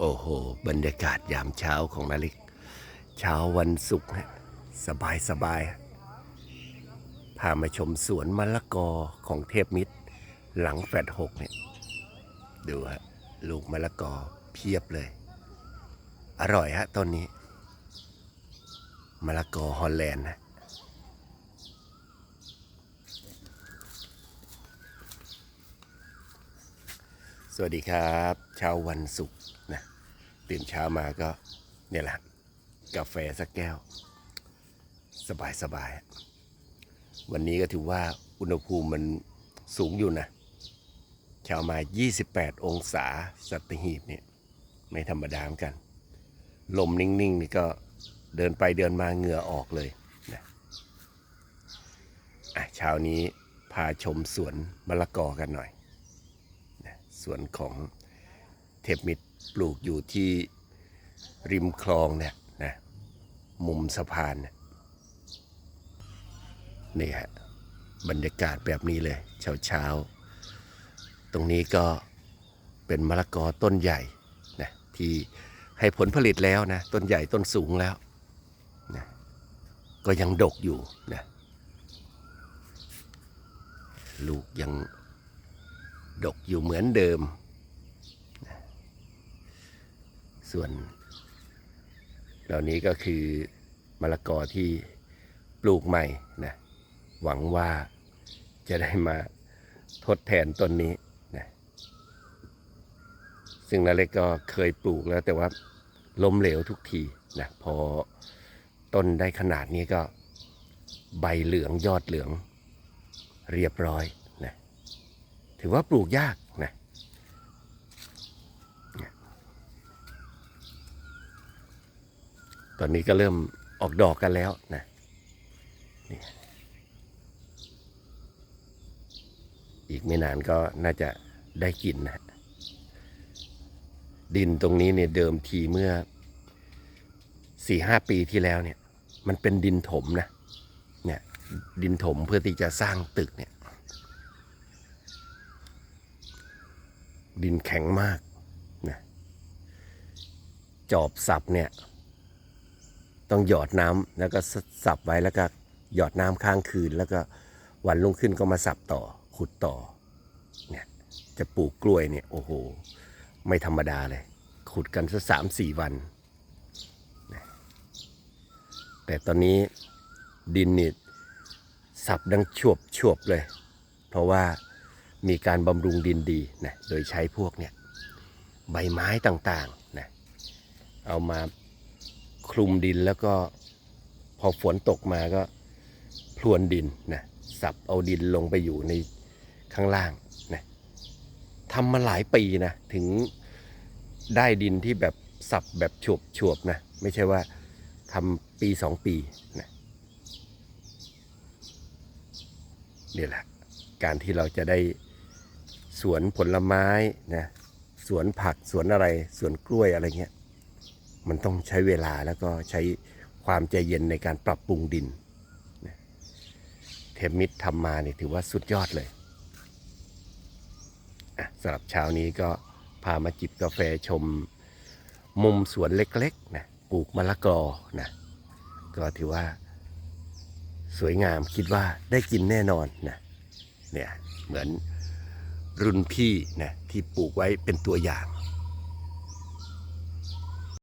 โอ้โห บรรยากาศยามเช้าของนาลิก เช้าวันศุกร์ฮะสบายสบายพามาชมสวนมะละกอของเทพมิตร หลังแฟดหกเนี่ย ดูฮะ ลูกมะละกอเพียบเลย อร่อยฮะต้นนี้มะละกอฮอลแลนด์นะสวัสดีครับเช้าวันศุกร์ ตื่นเช้ามาก็เนี่ยแหละกาแฟสักแก้ว สบายสบายวันนี้ก็ถือว่าอุณหภูมิมันสูงอยู่นะเช้ามา 28 องศาสัตหีบเนี่ยไม่ธรรมดาเหมือนกัน ลมนิ่งๆนี่ก็เดินไปเดินมาเหงื่อออกเลยนะอะเช้านี้พาชมสวนมะละกอกันหน่อยสวนของเทพมิตร ปลูกอยู่ที่ริมคลองเนี่ยนะมุมสะพานเนี่ยนี่ฮะบรรยากาศแบบนี้เลยเช้าเช้าๆตรงนี้ก็เป็นมะละกอต้นใหญ่นะที่ให้ผลผลิตแล้วนะต้นใหญ่ต้นสูงแล้วนะก็ยังดกอยู่นะลูกยังดกอยู่เหมือนเดิม ส่วน เหล่านี้ก็คือมะละกอที่ปลูกใหม่นะหวังว่าจะได้มาทดแทนต้นนี้นะซึ่งนาเล็กก็เคยปลูกแล้วแต่ว่าล้มเหลวทุกทีนะพอต้นได้ขนาดนี้ก็ใบเหลืองยอดเหลืองเรียบร้อยนะถือว่าปลูกยากนะเนี่ย ตอนนี้ก็เริ่มออกดอกกันแล้วนะนี่อีกไม่นานก็น่าจะได้กินนะดินตรงนี้เนี่ยเดิมทีเมื่อสี่ห้าปีที่แล้วเนี่ย มันเป็นดินถมนะเนี่ยดินถมเพื่อที่จะสร้างตึกเนี่ย ดินแข็งมากนะจอบสับเนี่ย ต้องหยอดน้ำแล้วก็สับไว้แล้วก็หยอดน้ำค้างคืน แล้วก็วันรุ่งขึ้นก็มาสับต่อขุดต่อเนี่ยจะปลูกกล้วยเนี่ยโอ้โห ไม่ธรรมดาเลย ขุดกันสักสามสี่วัน แต่ตอนนี้ดินนี่สับดังชวบชวบเลย เพราะว่ามีการบำรุงดินดีนะโดยใช้พวกเนี่ยใบไม้ต่างๆนะเอามา ลุมดินแล้วก็พอฝนตกมาก็พรวนดินนะสับเอาดินลงไปอยู่ในข้างล่างนะทำมาหลายปีนะถึงได้ดินที่แบบสับแบบฉวบฉวบนะไม่ใช่ว่าทำปีสองปีนะนี่แหละการที่เราจะได้สวนผลไม้นะสวนผักสวนอะไรสวนกล้วยอะไรเงี้ย มันต้องใช้เวลาแล้วก็ใช้ความใจเย็นในการปรับปรุงดิน เทมมิตรทำมาเนี่ยถือว่าสุดยอดเลยสำหรับเช้านี้ก็พามาจิบกาแฟชมมุมสวนเล็กๆนะปลูกมะละกอนะก็ถือว่าสวยงามคิดว่าได้กินแน่นอนนะเนี่ยเหมือนรุ่นพี่นะที่ปลูกไว้เป็นตัวอย่าง